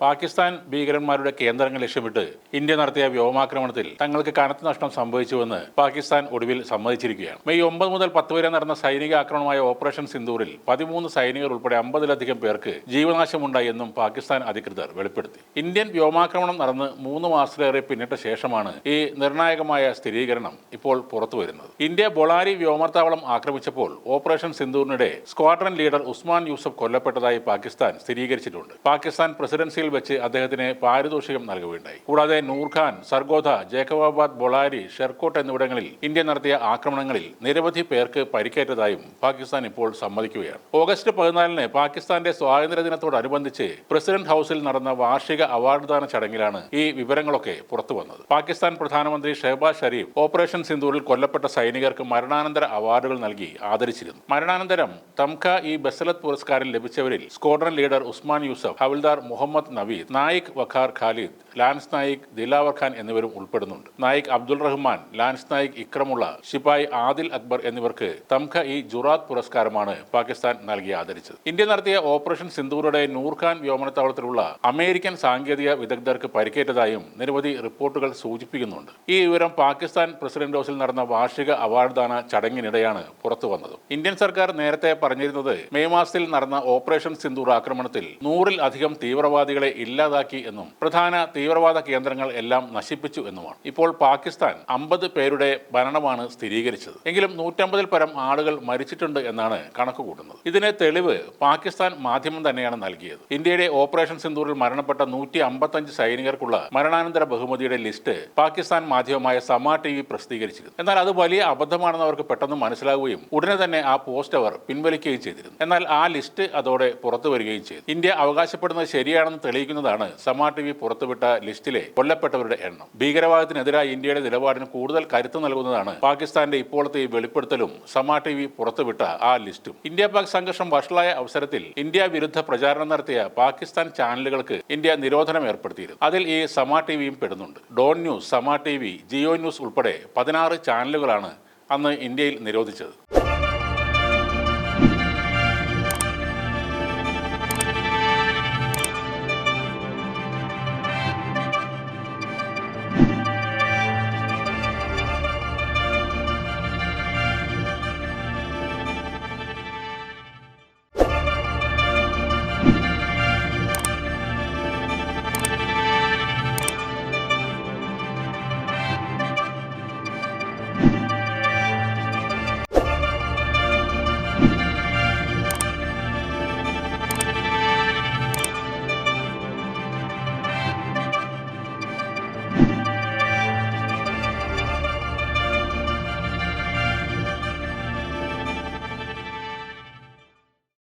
പാകിസ്ഥാൻ ഭീകരന്മാരുടെ കേന്ദ്രങ്ങൾ ലക്ഷ്യമിട്ട് ഇന്ത്യ നടത്തിയ വ്യോമാക്രമണത്തിൽ തങ്ങൾക്ക് കനത്ത നഷ്ടം സംഭവിച്ചുവെന്ന് പാകിസ്ഥാൻ ഒടുവിൽ സമ്മതിച്ചിരിക്കുകയാണ്. മെയ് ഒമ്പത് മുതൽ പത്ത് വരെ നടന്ന സൈനിക ആക്രമണമായ ഓപ്പറേഷൻ സിന്ദൂറിൽ പതിമൂന്ന് സൈനികർ ഉൾപ്പെടെ അമ്പതിലധികം പേർക്ക് ജീവനാശമുണ്ടായി എന്നും പാകിസ്ഥാൻ അധികൃതർ വെളിപ്പെടുത്തി. ഇന്ത്യൻ വ്യോമാക്രമണം നടന്ന് മൂന്ന് മാസത്തിലേറെ പിന്നിട്ട ശേഷമാണ് ഈ നിർണായകമായ സ്ഥിരീകരണം ഇപ്പോൾ പുറത്തുവരുന്നത് ഇന്ത്യ ബൊളാരി വ്യോമത്താവളം ആക്രമിച്ചപ്പോൾ ഓപ്പറേഷൻ സിന്ദൂറിനിടെ സ്ക്വാഡ്രൻ ലീഡർ ഉസ്മാൻ യൂസഫ് കൊല്ലപ്പെട്ടതായി പാകിസ്ഥാൻ സ്ഥിരീകരിച്ചിട്ടുണ്ട്. പാകിസ്ഥാൻ പ്രസിഡൻസിയിൽ വെച്ച് അദ്ദേഹത്തിന് പാരിതോഷികം നൽകുകയുണ്ടായി. കൂടാതെ നൂർഖാൻ സർഗോധ ജേക്കബാബാദ് ബൊളാരി ഷെർക്കോട്ട് എന്നിവിടങ്ങളിൽ ഇന്ത്യ നടത്തിയ ആക്രമണങ്ങളിൽ നിരവധി പേർക്ക് പരിക്കേറ്റതായും പാകിസ്ഥാൻ ഇപ്പോൾ സമ്മതിക്കുകയാണ്. ഓഗസ്റ്റ് പതിനാലിന് പാകിസ്ഥാന്റെ സ്വാതന്ത്ര്യ ദിനത്തോടനുബന്ധിച്ച് പ്രസിഡന്റ് ഹൌസിൽ നടന്ന വാർഷിക അവാർഡ് ദാന ചടങ്ങിലാണ് ഈ വിവരങ്ങളൊക്കെ പുറത്തുവന്നത്. പാകിസ്ഥാൻ പ്രധാനമന്ത്രി ഷെഹബാസ് ഷരീഫ് ഓപ്പറേഷൻ സിന്ധൂരിൽ കൊല്ലപ്പെട്ട സൈനികർക്ക് മരണാനന്തര അവാർഡുകൾ നൽകി ആദരിച്ചിരുന്നു. മരണാനന്തരം തംഖ ഈ ബസലത്ത് പുരസ്കാരം ലഭിച്ചവരിൽ squadron leader Usman Yousuf havildar Muhammad Naveed Naik Waqar Khalid lance Naik Dilawar Khan എന്നിവരും ഉൾപ്പെടുന്നുണ്ട്. നായിക് അബ്ദുൾ റഹ്മാൻ ലാൻസ് നായിക് ഇക്രമുള്ള ശിപായി ആദിൽ അക്ബർ എന്നിവർക്ക് തംഖ ഇ ജുറാത്ത് പുരസ്കാരമാണ് പാകിസ്ഥാൻ നൽകി ആദരിച്ചത്. ഇന്ത്യ നടത്തിയ ഓപ്പറേഷൻ സിന്ധൂരുടെ നൂർഖാൻ വ്യോമനത്താവളത്തിലുള്ള അമേരിക്കൻ സാങ്കേതിക വിദഗ്ധർക്ക് പരിക്കേറ്റതായും നിരവധി റിപ്പോർട്ടുകൾ സൂചിപ്പിക്കുന്നുണ്ട്. ഈ വിവരം പാകിസ്ഥാൻ പ്രസിഡന്റ് ഹൗസിൽ നടന്ന വാർഷിക അവാർഡ് ദാന ചടങ്ങിനിടെയാണ് പുറത്തു വന്നത്. ഇന്ത്യൻ സർക്കാർ നേരത്തെ പറഞ്ഞിരുന്നത് മെയ് മാസത്തിൽ നടന്ന ഓപ്പറേഷൻ സിന്ധൂർ ആക്രമണത്തിൽ നൂറിൽ അധികം തീവ്രവാദികളെ ഇല്ലാതാക്കി എന്നും പ്രധാന തീവ്രവാദ കേന്ദ്രങ്ങൾ എല്ലാം നശിപ്പിച്ചു എന്നുമാണ്. ഇപ്പോൾ പാകിസ്ഥാൻ അമ്പത് പേരുടെ ഭരണമാണ് സ്ഥിരീകരിച്ചത്. എങ്കിലും നൂറ്റമ്പതിൽ പരം ആളുകൾ മരിച്ചിട്ടുണ്ട് എന്നാണ് കണക്ക് കൂട്ടുന്നത് ഇതിന് തെളിവ് പാകിസ്ഥാൻ മാധ്യമം തന്നെയാണ് നൽകിയത്. ഇന്ത്യയുടെ ഓപ്പറേഷൻ സിന്ദൂറിൽ മരണപ്പെട്ട നൂറ്റി അമ്പത്തഞ്ച് സൈനികർക്കുള്ള മരണാനന്തര ബഹുമതിയുടെ ലിസ്റ്റ് പാകിസ്ഥാൻ മാധ്യമമായ സമാ ടി വി പ്രസിദ്ധീകരിച്ചിരുന്നു. എന്നാൽ അത് വലിയ അബദ്ധമാണെന്ന് അവർക്ക് പെട്ടെന്ന് മനസ്സിലാവുകയും ഉടനെ തന്നെ ആ പോസ്റ്റ് അവർ പിൻവലിക്കുകയും ചെയ്തിരുന്നു. എന്നാൽ ആ ലിസ്റ്റ് അതോടെ പുറത്തു വരികയും ചെയ്തു. ഇന്ത്യ അവകാശപ്പെടുന്നത് ശരിയാണെന്ന് തെളിയിക്കുന്നതാണ് സമാ ടി വി പുറത്തുവിട്ട ലിസ്റ്റിലെ കൊല്ലപ്പെട്ടവരുടെ എണ്ണം. ഭീകരവാദത്തിനെതിരായ ഇന്ത്യയുടെ നിലപാടിന് കൂടുതൽ കരുത്ത് നൽകുന്നതാണ് പാകിസ്ഥാന്റെ ഇപ്പോഴത്തെ ഈ വെളിപ്പെടുത്തലും സമാ ടി വി പുറത്തുവിട്ട ആ ലിസ്റ്റും. ഇന്ത്യ പാക് സംഘർഷം വഷളായ അവസരത്തിൽ ഇന്ത്യ വിരുദ്ധ പ്രചാരണം നടത്തിയ പാകിസ്ഥാൻ ചാനലുകൾക്ക് ഇന്ത്യ നിരോധനം ഏർപ്പെടുത്തിയിരുന്നു. അതിൽ ഈ സമാ ടി വിയും പെടുന്നുണ്ട്. Dawn news Samaa T V Geo news ഉൾപ്പെടെ പതിനാറ് ചാനലുകളാണ് അന്ന് ഇന്ത്യയിൽ നിരോധിച്ചത്.